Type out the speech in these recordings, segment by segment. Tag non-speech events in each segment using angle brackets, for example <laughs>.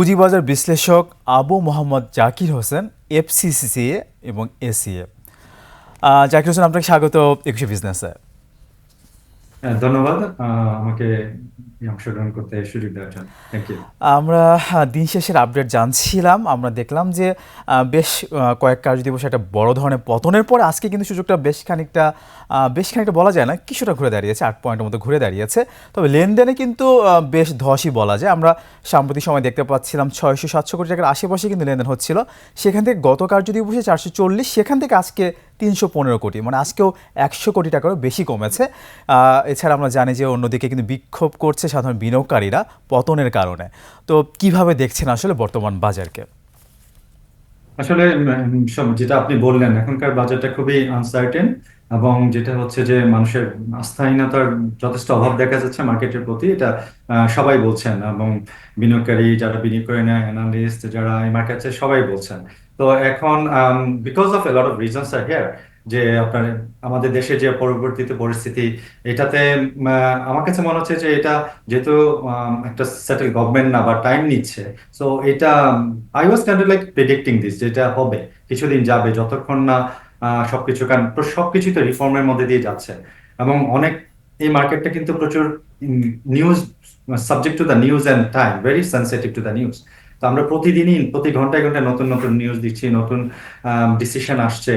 পুঁজিবাজার বিশ্লেষক আবু মোহাম্মদ জাকির হোসেন এফসিসিসিএ এবং এসিএ জাকির হোসেন, আপনাকে স্বাগত একুশে বিজনেসে। ধন্যবাদ। আহ, আমাকে অংশগ্রহণ করতে সুযোগ দেওয়ার জন্য। আমরা দিন শেষের আপডেট জানছিলাম। আমরা দেখলাম যে বেশ কয়েক কার্য দিবসে একটা বড় ধরনের পতনের পরে আজকে কিন্তু সুযোগটা বেশ খানিকটা বেশ খানিকটা বলা যায় না কিছুটা ঘুরে দাঁড়িয়েছে আট পয়েন্টের মতো ঘুরে দাঁড়িয়েছে। তবে লেনদেনে কিন্তু বেশ ধসই বলা যায়। আমরা সাম্প্রতিক সময় দেখতে পাচ্ছিলাম ছয়শো সাতশো কোটি টাকার আশেপাশে কিন্তু লেনদেন হচ্ছিল। সেখান থেকে গত কার্য দিবসে চারশো চল্লিশ সেখান থেকে আজকে তিনশো পনেরো কোটি মানে আজকেও একশো কোটি টাকারও বেশি কমেছে। এছাড়া আমরা জানি যে অন্যদিকে কিন্তু বিক্ষোভ করছে সাধারণ বিনিয়োগকারীরা পতনের কারণে। তো কীভাবে দেখছেন আসলে বর্তমান বাজারকে? আসলে যেটা আপনি বললেন, এখনকার বাজারটা খুবই আনসার্টেন এবং যেটা হচ্ছে যে মানুষের আস্থাহীনতার যথেষ্ট অভাব দেখা যাচ্ছে মার্কেটের প্রতি, এটা সবাই বলছেন এবং বিনিয়োগকারী যারা বিনিয়োগ করে নেয় অ্যানালিস্ট যারা এই মার্কেট সবাই বলছেন। তো এখন because of a lot of reasons R here যে আপনার আমাদের দেশে যে পরবর্তীতে পরিস্থিতি এটাতে আমার কাছে মনে হচ্ছে যে এটা যেহেতু আম, একটা সেটেল গভর্নমেন্ট না বা টাইম নিচ্ছে সো এটা I was kind like predicting this যেটা হবে কিছুদিন যাবে যতক্ষণ না সবকিছু কারণ সবকিছুই তো রিফর্মের মধ্যে দিয়ে যাচ্ছে এবং অনেক এই মার্কেটটা কিন্তু প্রচুর news subject to the news and time very sensitive to the news তো আমরা প্রতিদিনই, প্রতি ঘন্টায় ঘন্টায় নতুন নতুন নিউজ দিচ্ছি, নতুন ডিসিশন আসছে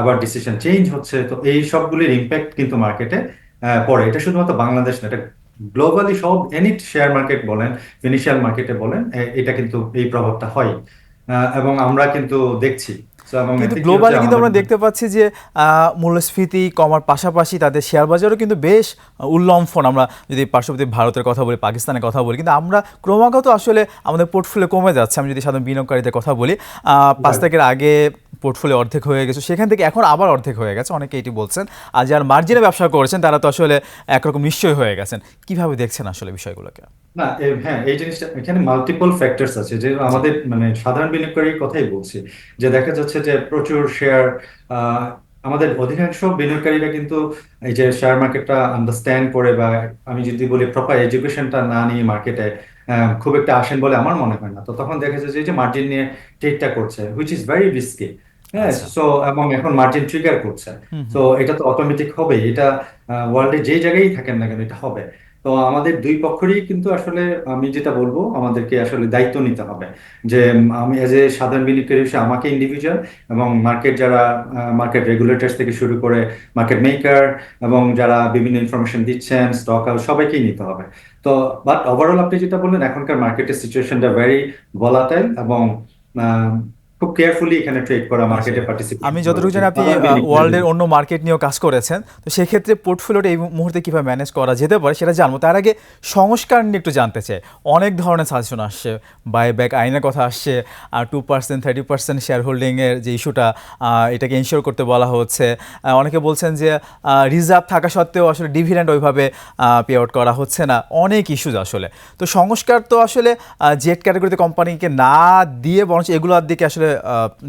আবার ডিসিশন চেঞ্জ হচ্ছে। তো এই সবগুলির ইম্প্যাক্ট কিন্তু মার্কেটে পড়ে। এটা শুধুমাত্র বাংলাদেশ না, এটা গ্লোবালি সব এনি শেয়ার মার্কেট বলেন ফিনান্সিয়াল মার্কেটে বলেন এটা কিন্তু এই প্রভাবটা হয়। এবং আমরা কিন্তু দেখছি কিন্তু গ্লোবালি কিন্তু আমরা দেখতে পাচ্ছি যে মূল্যস্ফীতি কমার পাশাপাশি তাদের শেয়ার বাজারও কিন্তু বেশ উল্লম্ফন। আমরা যদি পার্শ্ববর্তী ভারতের কথা বলি পাকিস্তানের কথা বলি কিন্তু আমরা ক্রমাগত আসলে আমাদের পোর্টফোলিও কমে যাচ্ছে। আমি যদি সাধারণ বিনিয়োগকারীদের কথা বলি পাঁচ. তারিখের আগে পোর্টফোলিও অর্ধেক হয়ে গেছে, সেখান থেকে এখন আবার অর্ধেক হয়ে গেছে। অনেকে এটি বলছেন, আর যারা মার্জিনে ব্যবসা করেছেন, তারা তো আসলে একরকম নিশ্চয় হয়ে গেছেন। কীভাবে দেখছেন আসলে বিষয়গুলোকে? না হ্যাঁ এই জিনিসটা, এখানে মাল্টিপল ফ্যাক্টরস আছে যে আমাদের মানে সাধারণ বিনিয়োগকারীর কথাই বলছি। যে দেখা যাচ্ছে যে প্রচুর শেয়ার আমাদের অধিকাংশ বিনিয়োগকারীরা কিন্তু এই যে শেয়ার মার্কেটটা আন্ডারস্ট্যান্ড করে বা আমি যদি বলি প্রপার এডুকেশনটা না নিয়ে মার্কেটে খুব একটা আসেন বলে আমার মনে হয় না। তো তখন দেখা যাচ্ছে যে মার্জিন নিয়ে ট্রেডটা করছে হুইচ ইজ ভেরি রিস্কি হ্যাঁ আচ্ছা। সো এবং এখন মার্জিন ট্রিগার করছে। তো এটা তো অটোমেটিক হবে এটা ওয়ার্ল্ডে যে জায়গায় থাকেন না কেন এটা হবে। তো আমাদের দুই পক্ষেরই কিন্তু আসলে আমি যেটা বলব আমাদেরকে আসলে দায়িত্ব নিতে হবে। যে আমি এজ এ সাধারণ বিনিয়োগকারী হিসেবে আমাকে ইন্ডিভিজুয়াল এবং মার্কেট যারা মার্কেট রেগুলেটরস থেকে শুরু করে মার্কেট মেকার এবং যারা বিভিন্ন ইনফরমেশন দিচ্ছেন স্টক হাউস সবাইকেই নিতে হবে। তো বাট ওভারঅল আপনি যেটা বললেন এখনকার মার্কেটের সিচুয়েশনটা ভেরি ভলাটাইল এবং খুব কেয়ারফুলি এখানে ট্রেড করা মার্কেটে পার্টিসিপেট আমি যতটুকু জানি আপনি ওয়ার্ল্ডের অন্য মার্কেট নিয়েও কাজ করেছেন। তো সেক্ষেত্রে পোর্টফোলিওটা এই মুহূর্তে কীভাবে ম্যানেজ করা যেতে পারে সেটা জানব। তার আগে সংস্কার নিয়ে একটু জানতে চাই। অনেক ধরনের সাজেশন আসছে। বাইব্যাক আইনের কথা আসছে আর two percent thirty percent share হোল্ডিংয়ের যে ইস্যুটা এটাকে ইনশিওর করতে বলা হচ্ছে। অনেকে বলছেন যে রিজার্ভ থাকা সত্ত্বেও আসলে ডিভিডেন্ড ওইভাবে পে আউট করা হচ্ছে না। অনেক ইস্যুজ আসলে। তো সংস্কার তো আসলে জেড ক্যাটাগরিতে কোম্পানিকে না দিয়ে বরঞ্চ এগুলোর দিকে আসলে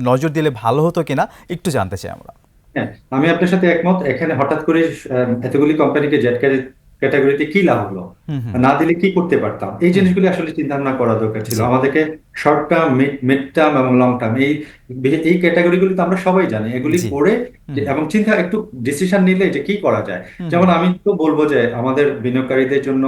নজর দিলে ভালো হতো কিনা একটু জানতে চাই আমরা। হ্যাঁ আমি আপনার সাথে একমত। এখানে হঠাৎ করে এতগুলি কোম্পানিকে জেড ক্যাটাগরিতে কি লাভ হলো? না দিলে কি করতে পারতাম? এই জিনিসগুলি আসলে চিন্তা ভাবনা করা দরকার ছিল। আমাদেরকে শর্ট টার্ম মিড টার্ম এবং লং টার্ম এই এই ক্যাটাগরিগুলি তো আমরা সবাই জানি। এগুলি। পড়ে এবং চিন্তা একটু ডিসিশন নিলে যে কি করা যায়। যেমন আমি তো বলব যে আমাদের বিনিয়োগকারীদের জন্য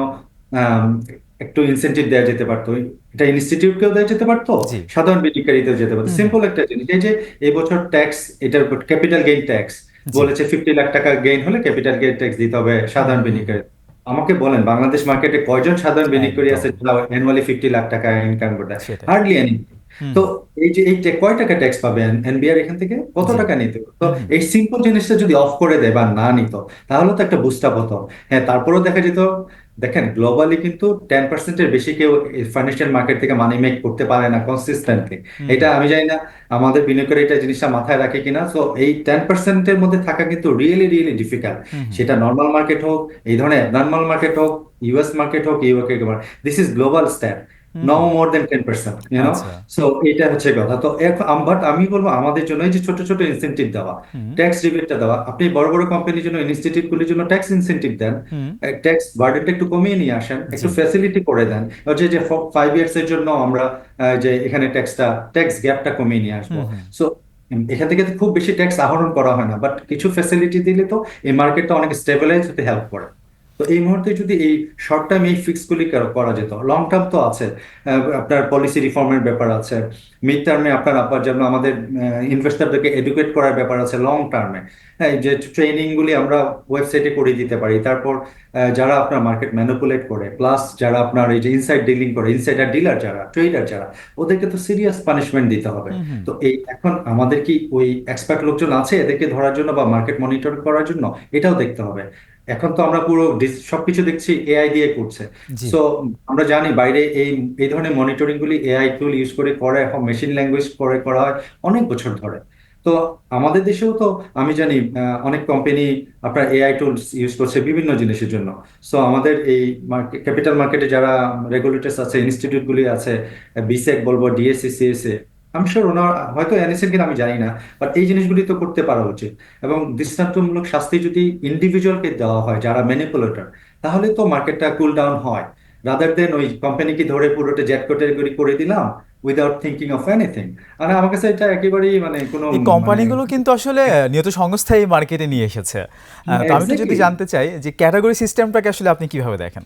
একটু ইনসেনটিভ দেওয়া যেতে পারতো। এটা ইনস্টিটিউটকেও দেওয়া যেতে পারতো সাধারণ বিনিয়োগকারীদেরও যেতে পারতো। সিম্পল একটা জিনিস এই যে এবছর ট্যাক্স এটার উপর ক্যাপিটাল গেইন ট্যাক্স বলেছে ফিফটি লাখ টাকা গেইন হলে ক্যাপিটাল গেইন ট্যাক্স দিতে হবে সাধারণ। বিনিয়োগকারী আমাকে বলেন বাংলাদেশ মার্কেটে কয়জন সাধারণ বিনিয়োগকারী আছে। যারা অ্যানুয়ালি ফিফটি লাখ টাকা ইনকাম করে। হার্ডলি এনি তো এই যে এই কয় টাকা ট্যাক্স পাবে এনবিআর এখান থেকে? কত টাকা নিতে তো এই সিম্পল জিনিসটা যদি অফ করে দেয় বা না নিত তাহলে তো একটা বুস্ট আপ হতো। হ্যাঁ তারপরেও দেখা যেত দেখেন গ্লোবালি কিন্তু টেন পার্সেন্টের বেশি কেউ ফাইন্যান্সিয়াল মার্কেট থেকে মানি মেক করতে পারে না কনসিস্টেন্টলি। এটা আমি জানি না আমাদের বিনিয়োগকারী এটা জিনিসটা মাথায় রাখে কিনা। সো এই টেন পার্সেন্টের মধ্যে থাকা কিন্তু রিয়েলি রিয়েলি ডিফিকাল্ট সেটা নর্মাল মার্কেট হোক এই ধরনের নর্মাল মার্কেট হোক ইউএস মার্কেট হোক UK this is global stat no more than ten percent you know আচ্ছা। সো এটা হচ্ছে কথা। তো বাট আমি বলব আমাদের জন্য এই যে ছোট ছোট ইনসেন্টিভ দেওয়া ট্যাক্স রিবেটটা দেওয়া আপনি বড় বড় কোম্পানির জন্য ইনস্টিটিউটগুলির জন্য ট্যাক্স ইনসেন্টিভ দেন ট্যাক্স বার্ডেনটা একটু কমিয়ে নিয়ে আসেন একটু জি ফ্যাসিলিটি করে দেন হচ্ছে যে ফাইভ ইয়ার্স এর জন্য আমরা যে এখানে ট্যাক্সটা ট্যাক্স গ্যাপটা কমিয়ে নিয়ে আসব। সো এখান থেকে খুব বেশি ট্যাক্স আহরণ করা হয় না বাট কিছু ফ্যাসিলিটি দিলে তো এই মার্কেটটা অনেক স্টেবিলাইজ হতে হেল্প করে। তো এই মুহূর্তে যদি এই শর্ট টার্ম এই ফিক্স গুলি করা যেত লং টার্ম তো আছে আপনার পলিসি রিফর্মের ব্যাপার আছে মিড টার্মে আপনার আপনার যেমন আমাদের ইনভেস্টরদেরকে এডুকেট করার ব্যাপার আছে লং টার্মে হ্যাঁ যে ট্রেনিং গুলি আমরা ওয়েবসাইটে করে দিতে পারি তারপর যারা আপনার মার্কেট ম্যানিপুলেট করে প্লাস যারা আপনার এই যে ইনসাইড ডিলিং করে ইনসাইডার ডিলার যারা ট্রেডার যারা ওদেরকে তো সিরিয়াস পানিশমেন্ট দিতে হবে। তো এই এখন আমাদের কি ওই এক্সপার্ট লোকজন আছে এদেরকে ধরার জন্য বা মার্কেট মনিটর করার জন্য? এটাও দেখতে হবে। এখন তো আমরা পুরো সবকিছু দেখছি এআই দিয়ে করছে। জি। সো আমরা জানি বাইরে এই এই ধরনের মনিটরিং গুলি এআই টুল ইউজ করে করে এখন মেশিন ল্যাঙ্গুয়েজ করে করা হয় অনেক বছর ধরে। তো আমাদের দেশেও তো আমি জানি আহ, অনেক কোম্পানি আপনার এআই টুলস ইউজ করছে বিভিন্ন জিনিসের জন্য। সো আমাদের এই ক্যাপিটাল মার্কেটে যারা রেগুলেটরস আছে ইনস্টিটিউট গুলি আছে বিসেক বলব ডিএসসি সিএসএ আমি শিওর ওনার হয়তো এনেছেন কিনা আমি জানি না বাট এই জিনিসগুলি তো করতে পারা উচিত। এবং দৃষ্টান্তমূলক শাস্তি যদি ইন্ডিভিজুয়ালকে দেওয়া হয় যারা ম্যানিপুলেটর তাহলে তো মার্কেটটা কুল ডাউন হয়। রাদার দেন ওই কোম্পানিকে ধরে পুরোটা জ্যাট ক্যাটাগরি করে দিলাম উইদাউট থিঙ্কিং অফ এনিথিং মানে আমার কাছে এটা একেবারেই মানে কোনো এই কোম্পানিগুলো কিন্তু আসলে নিয়ত সংস্থা এই মার্কেটে নিয়ে এসেছে। তো আমি যদি জানতে চাই যে ক্যাটাগরি সিস্টেমটাকে আসলে আপনি কীভাবে দেখেন?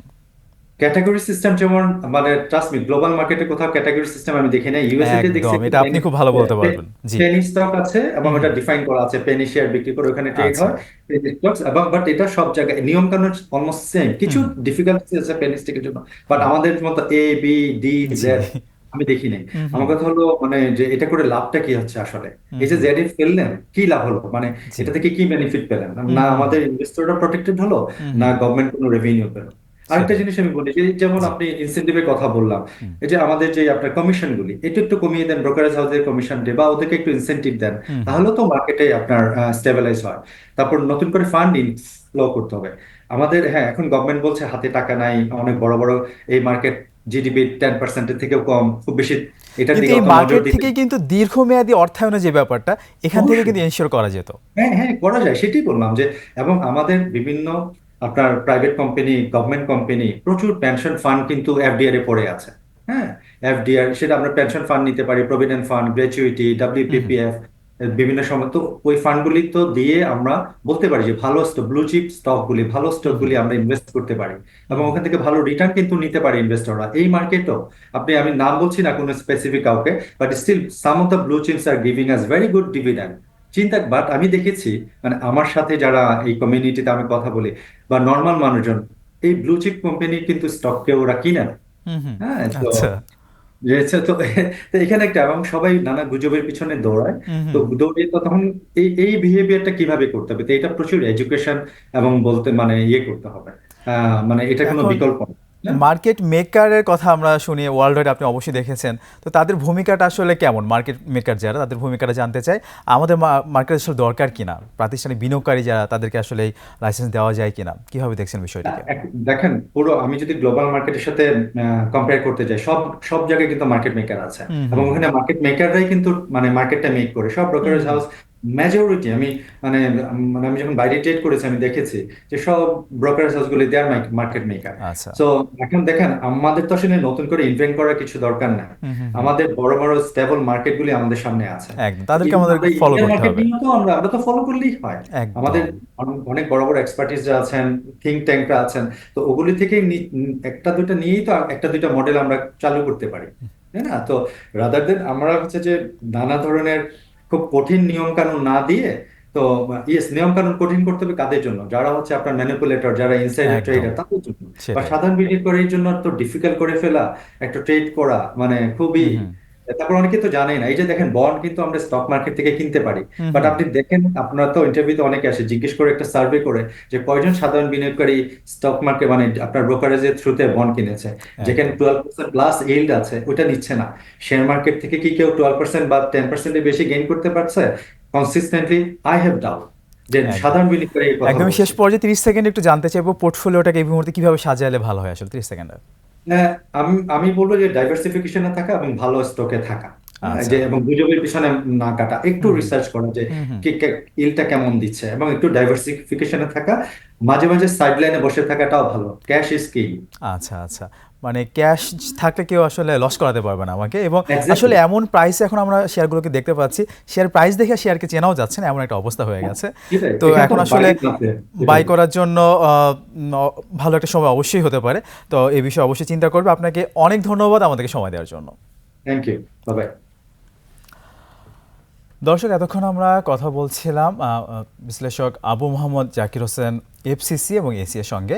ক্যাটাগরি সিস্টেম যেমন মানে ট্রাস্ট মি গ্লোবাল মার্কেটে কোথাও ক্যাটাগরি সিস্টেম আমি দেখি না ইউএসএ তে দেখছি একদম এটা আপনি খুব ভালো বলতে পারবেন জি। পেনি স্টক আছে এবং এটা ডিফাইন করা আছে পেনি শেয়ার বিক্রি করে ওখানে ট্রেড আচ্ছা। হয় পেনি স্টকস এবং বাট এটা সব জায়গায় নিয়ম কানুন অলমোস্ট সেম কিছু ডিফিকাল্টি আছে পেনি স্টকের জন্য বাট আমাদের মতো A B D G. Z আমি দেখি নাই। আমার কথা হলো মানে যে এটা করে লাভটা কি হচ্ছে আসলে? এই যে জেড এ ফেললেন কি লাভ হলো? মানে এটা থেকে কি বেনিফিট পেলেন? না আমাদের ইনভেস্টররা প্রোটেক্টেড হলো না গভর্নমেন্ট কোনো রেভিনিউ পেল? আরেকটা জিনিস আমি বলি যে যেমন আপনি ইনসেন্টিভের কথা বললাম এই যে আমাদের যে আপনার কমিশন গুলি এটা একটু কমিয়ে দেন ব্রোকারেজ হাউসের কমিশন ডে বা ওদেরকে একটু ইনসেন্টিভ দেন তাহলে তো মার্কেটে আপনার স্টেবিলাইজ হয়। তারপর নতুন করে ফান্ড ইনফ্লো করতে হবে। আমাদের হ্যাঁ এখন গভর্নমেন্ট বলছে হাতে টাকা নাই অনেক বড় বড় এই মার্কেট জিডিপি টেন পার্সেন্টের থেকেও কম খুব বেশি এটা কিন্তু মার্কেট থেকে কিন্তু দীর্ঘমেয়াদী অর্থায়নের যে ব্যাপারটা এখান থেকে কিন্তু এনশিওর করা যেত। হ্যাঁ হ্যাঁ করা যায় সেটাই বললাম যে এবং আমাদের বিভিন্ন আপনার প্রাইভেট কোম্পানি গভর্নমেন্ট কোম্পানি প্রচুর পেনশন ফান্ড কিন্তু এফডিআর এ পড়ে আছে। হ্যাঁ? এফডিআর সেটা আমরা পেনশন ফান্ড নিতে পারি প্রভিডেন্ট ফান্ড গ্র্যাচুইটি ডাব্লিউপিপিএফ বিভিন্ন সময়। তো ওই ফান্ডগুলি তো দিয়ে আমরা বলতে পারি যে ভালো ব্লু চিপ স্টকগুলি ভালো স্টকগুলি আমরা ইনভেস্ট করতে পারি। এবং ওখান থেকে ভালো রিটার্ন কিন্তু নিতে পারে ইনভেস্টররা এই মার্কেটও আপনি আমি নাম বলছি না কোনো স্পেসিফিক কাউকে but still some of the blue chips are giving us very good dividend চিন্তা বাট আমি দেখেছি মানে আমার সাথে যারা এই কমিউনিটিতে আমি কথা বলি বা নর্মাল মানুষজন এই ব্লু চিপ কোম্পানির কিন্তু স্টককে ওরা কিনে না। হ্যাঁ তো আচ্ছা। <laughs> তো এখানে একটা এবং সবাই নানা গুজবের পিছনে দৌড়ায়। তো দৌড়িয়ে তো তখন এই এই বিহেভিয়ারটা কীভাবে করতে হবে? তো এটা প্রচুর এডুকেশন এবং বলতে মানে ইয়ে করতে হবে। মানে এটা কোনো বিকল্প না? মার্কেট মেকারের কথা আমরা শুনি ওয়ার্ল্ড ওয়াইড আপনি অবশ্যই দেখেছেন। তো তাদের ভূমিকাটা আসলে কেমন? মার্কেট মেকার যারা তাদের ভূমিকাটা জানতে চাই আমাদের মার্কেট আসলে দরকার কিনা? প্রাতিষ্ঠানিক বিনিয়োগকারী যারা তাদেরকে আসলে লাইসেন্স দেওয়া যায় কিনা? কীভাবে দেখছেন বিষয়টিকে? দেখেন পুরো আমি যদি গ্লোবাল মার্কেটের সাথে কম্পেয়ার করতে যাই সব সব জায়গায় কিন্তু মার্কেট মেকার আছে। এবং ওখানে মার্কেট মেকাররাই কিন্তু মানে মার্কেটটা মেক করে। সব ব্রোকারেজ হাউস মেজরিটি আমি মানে মানে আমি যখন বাইরে ট্রেড করেছি আমি দেখেছি যে সব ব্রোকারেজ হাউসগুলি দেয়ার মার্কেট মেকার আচ্ছা। সো এখন দেখেন আমাদের তো আসলে নতুন করে ইনভেন্ট করার কিছু দরকার হুম আমাদের বড় বড় স্টেবল মার্কেটগুলি আমাদের সামনে আছে। একদম তাদেরকে আমাদের ফলো করতে হবে। তো আমরা আমরা তো ফলো করলেই হয়। আমাদের অনেক বড় বড় এক্সপার্টিস এক্সপার্টিসরা আছেন থিঙ্ক ট্যাঙ্করা আছেন তো ওগুলি থেকে নি- একটা দুইটা নিয়েই তো একটা দুইটা মডেল আমরা চালু করতে পারি। তাই না? তো রাদার দেন আমরা হচ্ছে যে নানা ধরনের খুব কঠিন নিয়ম কানুন না দিয়ে তো ইয়েস নিয়ম কানুন কঠিন করতে হবে কাদের জন্য? যারা হচ্ছে আপনার ম্যানিপুলেটর যারা ইনসাইডার ট্রেডার তাদের জন্য। বা সাধারণ বিনিয়োগকারীর জন্য তো ডিফিকাল্ট করে ফেলা একটা ট্রেড করা মানে খুবই তারপর অনেকে তো জানেই না। এই যে দেখেন বন্ড কিন্তু আমরা স্টক মার্কেট থেকে কিনতে পারি। বাট আপনি দেখেন আপনারা তো ইন্টারভিউতে অনেকে আসে জিজ্ঞেস করে একটা সার্ভে করে যে কয়জন সাধারণ বিনিয়োগকারী স্টক মার্কেট মানে আপনার ব্রোকারেজের থ্রুতে বন্ড কিনেছে। যেখানে টুয়েলভ পার্সেন্ট প্লাস ইল্ড আছে ওটা নিচ্ছে না। শেয়ার মার্কেট থেকে কি কেউ টুয়েলভ পার্সেন্ট বা টেন পার্সেন্টের বেশি গেইন করতে পারছে? কনসিস্টেন্টলি আই হ্যাভ ডাউট একদম। সাধারণ বিনিয়োগকারী এই শেষ পর্যায়ে তিরিশ সেকেন্ড একটু জানতে চাইব পোর্টফোলিওটাকে এই মুহূর্তে কীভাবে সাজালে ভালো হয় আসলে তিরিশ সেকেন্ডে? হ্যাঁ, আমি আমি বলব যে ডাইভার্সিফিকেশনে থাকা এবং ভালো স্টকে থাকা। হ্যাঁ, আচ্ছা। যে এবং গুজবের পিছনে না কাটা। একটু রিসার্চ করা যে ইলটা কেমন দিচ্ছে এবং একটু ডাইভার্সিফিকেশনে থাকা। মাঝে মাঝে সাইড লাইনে বসে থাকাটাও ভালো। ক্যাশ ইজ কিং আচ্ছা আচ্ছা। মানে ক্যাশ থাকলে কেউ আসলে লস করাতে পারবে না আমাকে এবং আসলে এমন প্রাইস এখন আমরা শেয়ারগুলোকে দেখতে পাচ্ছি। শেয়ার প্রাইস দেখে শেয়ারকে চেনাও যাচ্ছে না এমন একটা অবস্থা হয়ে গেছে। তো এখন আসলে। বাই করার জন্য ভালো একটা সময় অবশ্যই হতে পারে। তো এই বিষয়ে অবশ্যই চিন্তা করবে। আপনাকে অনেক ধন্যবাদ আমাদেরকে সময় দেওয়ার জন্য। থ্যাংক ইউ বাই দর্শক এতক্ষণ আমরা কথা বলছিলাম বিশ্লেষক আবু মোহাম্মদ জাকির হোসেন এফসিসি এবং এসি এর সঙ্গে।